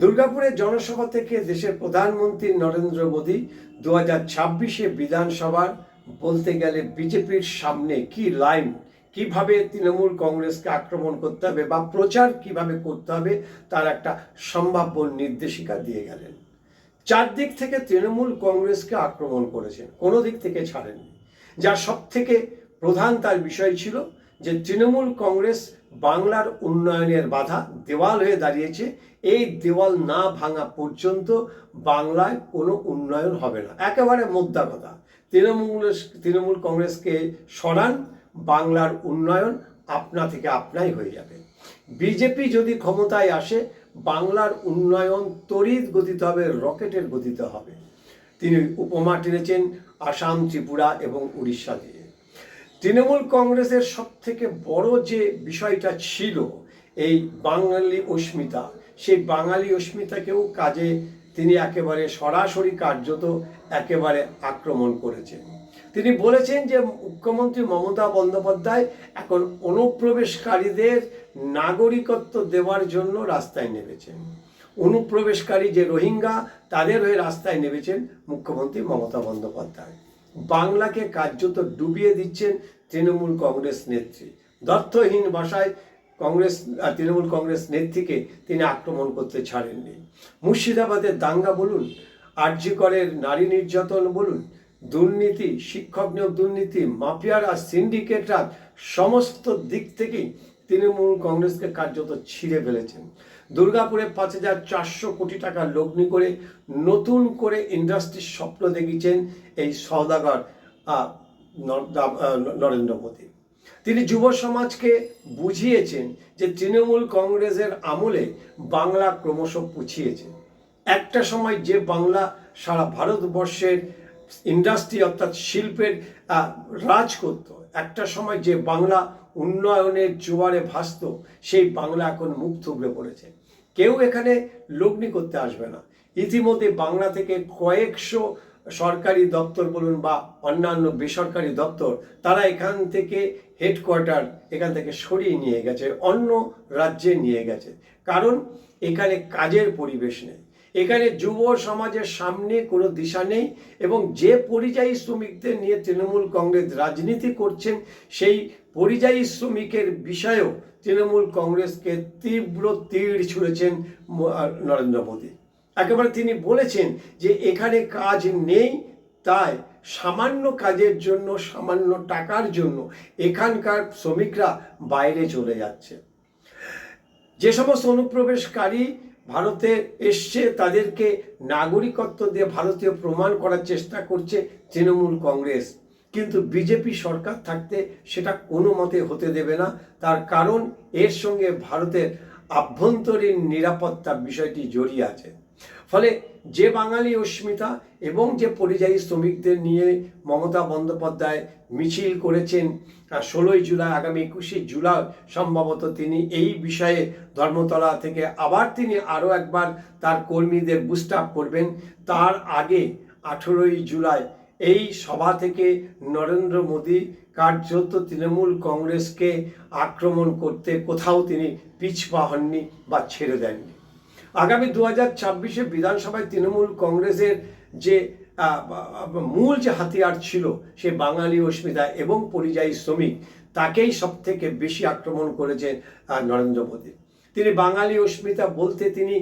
দুর্গাপুরের জনসভা থেকে দেশের প্রধানমন্ত্রী নরেন্দ্র মোদী দু হাজার ছাব্বিশে বিধানসভার বলতে গেলে বিজেপির সামনে কি লাইন? কীভাবে তৃণমূল কংগ্রেসকে আক্রমণ করতে হবে বা প্রচার কীভাবে করতে হবে তার একটা সম্ভাব্য নির্দেশিকা দিয়ে গেলেন। চারদিক থেকে তৃণমূল কংগ্রেসকে আক্রমণ করেছেন, কোনো দিক থেকে ছাড়েননি। যার সব থেকে প্রধান তার বিষয় ছিল যে তৃণমূল কংগ্রেস বাংলার উন্নয়নের বাধা দেওয়াল হয়ে দাঁড়িয়েছে, এই দেওয়াল না ভাঙা পর্যন্ত বাংলায় কোনো উন্নয়ন হবে না। একেবারে মোদ্দা কথা। তৃণমূল তৃণমূল কংগ্রেসকে সরান, বাংলার উন্নয়ন আপনা থেকে আপনাই হয়ে যাবে। বিজেপি যদি ক্ষমতায় আসে, বাংলার উন্নয়ন তড়িৎ গতিতে হবে, রকেটের গতিতে হবে। তিনি উপমা টেনেছেন, আসাম, ত্রিপুরা এবং উড়িষ্যা দিয়ে। তৃণমূল কংগ্রেসের সব থেকে বড় যে বিষয়টা ছিল এই বাঙালি অস্মিতা, সেই বাঙালি অস্মিতাকেও কাজে তিনি একেবারে সরাসরি কার্যত একেবারে আক্রমণ করেছেন। তিনি বলেছেন যে মুখ্যমন্ত্রী মমতা বন্দ্যোপাধ্যায় এখন অনুপ্রবেশকারীদের নাগরিকত্ব দেওয়ার জন্য রাস্তায় নেমেছেন। অনুপ্রবেশকারী যে রোহিঙ্গা তাদের হয়ে রাস্তায় নেমেছেন মুখ্যমন্ত্রী মমতা বন্দ্যোপাধ্যায়। বাংলাকে কার্যত ডুবিয়ে দিচ্ছেন তৃণমূল কংগ্রেস নেত্রী। দর্থহীন ভাষায় কংগ্রেস তৃণমূল কংগ্রেস নেত্রীকে তিনি আক্রমণ করতে ছাড়েননি। মুর্শিদাবাদের দাঙ্গা বলুন আরজিকরের নারী নির্যাতন বলুন, দুর্নীতি, শিক্ষক নিয়োগ দুর্নীতি, মাফিয়ারা, সিন্ডিকেটরা, সমস্ত দিক থেকেই তৃণমূল কংগ্রেসকে কার্যত ছিঁড়ে ফেলেছেন। দুর্গাপুরে পাঁচ হাজার চারশো কোটি টাকা লগ্নি করে নতুন করে ইন্ডাস্ট্রির স্বপ্ন দেখিয়েছেন এই আহ, নরেন্দ্র মোদী। তিনি যুব সমাজকে বুঝিয়েছেন যে তৃণমূল কংগ্রেসের আমলে বাংলা ক্রমশ পুছিয়েছে। একটা সময় যে বাংলা সারা ভারতবর্ষের ইন্ডাস্ট্রি অর্থাৎ শিল্পের রাজ করত একটা সময় যে বাংলা উন্নয়নের জোয়ারে ভাসত, সেই বাংলা এখন মুখ থুবড়ে পড়েছে। কেউ এখানে লগ্নি করতে আসবে না। ইতিমধ্যে বাংলা থেকে কয়েকশো সরকারি দপ্তর বলুন বা অন্যান্য বেসরকারি দপ্তর, তারা এখান থেকে হেডকোয়ার্টার এখান থেকে সরিয়ে নিয়ে গেছে, অন্য রাজ্যে নিয়ে গেছে। কারণ এখানে কাজের পরিবেশ নেই। এখানে যুব সমাজের সামনে কোনো দিশা নেই এবং যে পরিযায়ী শ্রমিকদের নিয়ে তৃণমূল কংগ্রেস রাজনীতি করছেন, সেই পরিযায়ী শ্রমিকের বিষয়েও তৃণমূল কংগ্রেসকে তীব্র তীর ছুঁড়েছেন নরেন্দ্র মোদী। একেবারে তিনি বলেছেন যে এখানে কাজ নেই, তাই সামান্য কাজের জন্য, সামান্য টাকার জন্য এখানকার শ্রমিকরা বাইরে চলে যাচ্ছে। যে সমস্ত অনুপ্রবেশকারী ভারতে এসছে, তাদেরকে নাগরিকত্ব দিয়ে ভারতীয় প্রমাণ করার চেষ্টা করছে তৃণমূল কংগ্রেস। কিন্তু বিজেপি সরকার থাকতে সেটা কোনো মতে হতে দেবে না। তার কারণ এর সঙ্গে ভারতের আভ্যন্তরীণ নিরাপত্তা বিষয়টি জড়িয়ে আছে। ফলে যে বাঙালি অস্মিতা এবং যে পরিযায়ী শ্রমিকদের নিয়ে মমতা বন্দ্যোপাধ্যায় মিছিল করেছেন ষোলোই জুলাই, আগামী একুশে জুলাই সম্ভবত তিনি এই বিষয়ে ধর্মতলা থেকে আবার তিনি আরও একবার তার কর্মীদের বুস্ট করবেন। তার আগে আঠেরোই জুলাই এই সভা থেকে নরেন্দ্র মোদী কার্যত তৃণমূল কংগ্রেসকে আক্রমণ করতে কোথাও তিনি পিছপা হননি বা ছেড়ে দেননি। আগামী দু হাজার ছাব্বিশে বিধানসভায় তৃণমূল কংগ্রেসের যে মূল যে হাতিয়ার ছিল, সে বাঙালি অস্মিতা এবং পরিযায়ী শ্রমিক, তাকেই সব থেকে বেশি আক্রমণ করেছেন নরেন্দ্র মোদী। তিনি বাঙালি অস্মিতা বলতে তিনি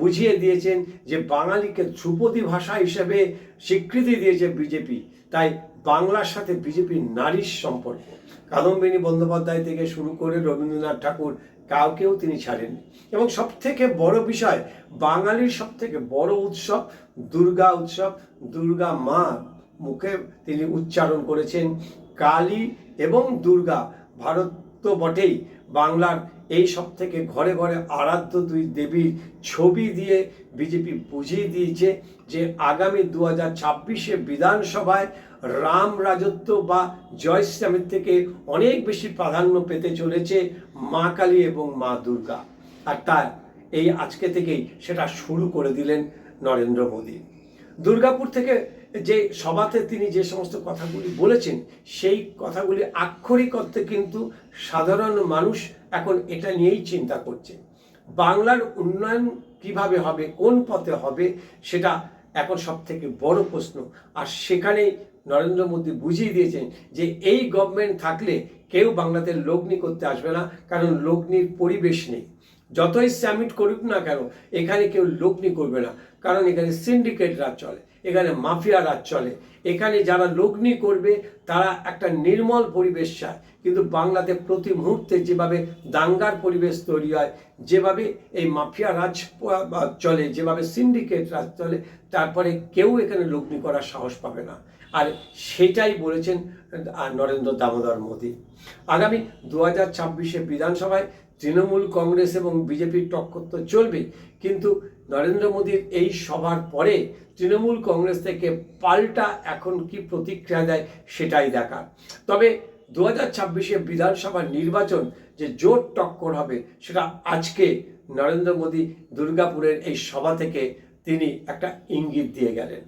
বুঝিয়ে দিয়েছেন যে বাঙালিকে ধ্রুপদী ভাষা হিসেবে স্বীকৃতি দিয়েছে বিজেপি। তাই বাংলার সাথে বিজেপির নারীর সম্পর্ক। কাদম্বিনী বন্দ্যোপাধ্যায় থেকে শুরু করে রবীন্দ্রনাথ ঠাকুর কাউকেও তিনি ছাড়েননি। এবং সব থেকে বড় বিষয়, বাঙালির সব থেকে বড় উৎসব দুর্গা উৎসব। দুর্গা মা মুখে তিনি উচ্চারণ করেছেন কালী এবং দুর্গা। ভারত তো বটেই বাংলার এই সব থেকে ঘরে ঘরে আরাধ্য দুই দেবীর ছবি দিয়ে বিজেপি বুঝিয়ে দিয়েছে যে আগামী দু হাজার ছাব্বিশে বিধানসভায় রাম রাজত্ব বা জয় থেকে অনেক বেশি প্রাধান্য পেতে চলেছে মা কালী এবং মা দুর্গা। আর তার এই আজকে থেকেই সেটা শুরু করে দিলেন নরেন্দ্র মোদী। দুর্গাপুর থেকে যে সভাতে তিনি যে সমস্ত কথাগুলি বলেছেন, সেই কথাগুলি আক্ষরিক অর্থে কিন্তু সাধারণ মানুষ এখন এটা নিয়েই চিন্তা করছে। বাংলার উন্নয়ন কীভাবে হবে, কোন পথে হবে, সেটা এখন সব থেকে বড় প্রশ্ন। আর সেখানেই নরেন্দ্র মোদী বুঝিয়ে দিয়েছেন যে এই গভর্নমেন্ট থাকলে কেউ বাংলাতে লগ্নি করতে আসবে না, কারণ লগ্নির পরিবেশ নেই। যতই সামিট করুক না কেন, এখানে কেউ লগ্নি করবে না, কারণ এখানে সিন্ডিকেটরা চলে। এখানে মাফিয়া রাজ চলে। এখানে যারা লগ্নি করবে, তারা একটা নির্মল পরিবেশ চায়। কিন্তু বাংলাতে প্রতি মুহূর্তে যেভাবে দাঙ্গার পরিবেশ তৈরি হয়, যেভাবে এই মাফিয়া রাজ চলে, যেভাবে সিন্ডিকেট রাজ চলে, তারপরে কেউ এখানে লগ্নি করার সাহস পাবে না। আর সেটাই বলেছেন নরেন্দ্র দামোদর মোদী। আগামী দু হাজার ছাব্বিশে বিধানসভায় তৃণমূল কংগ্রেস এবং বিজেপির টক্কর তো চলবে কিন্তু নরেন্দ্র মোদীর এই সভার পরে তৃণমূল কংগ্রেস থেকে পাল্টা এখন কি প্রতিক্রিয়া দেয় সেটাই দেখার। তবে দু হাজার ছাব্বিশে বিধানসভা নির্বাচন যে জোর টক্কর হবে সেটা আজকে নরেন্দ্র মোদী দুর্গাপুরের এই সভা থেকে তিনি একটা ইঙ্গিত দিয়ে গেলেন।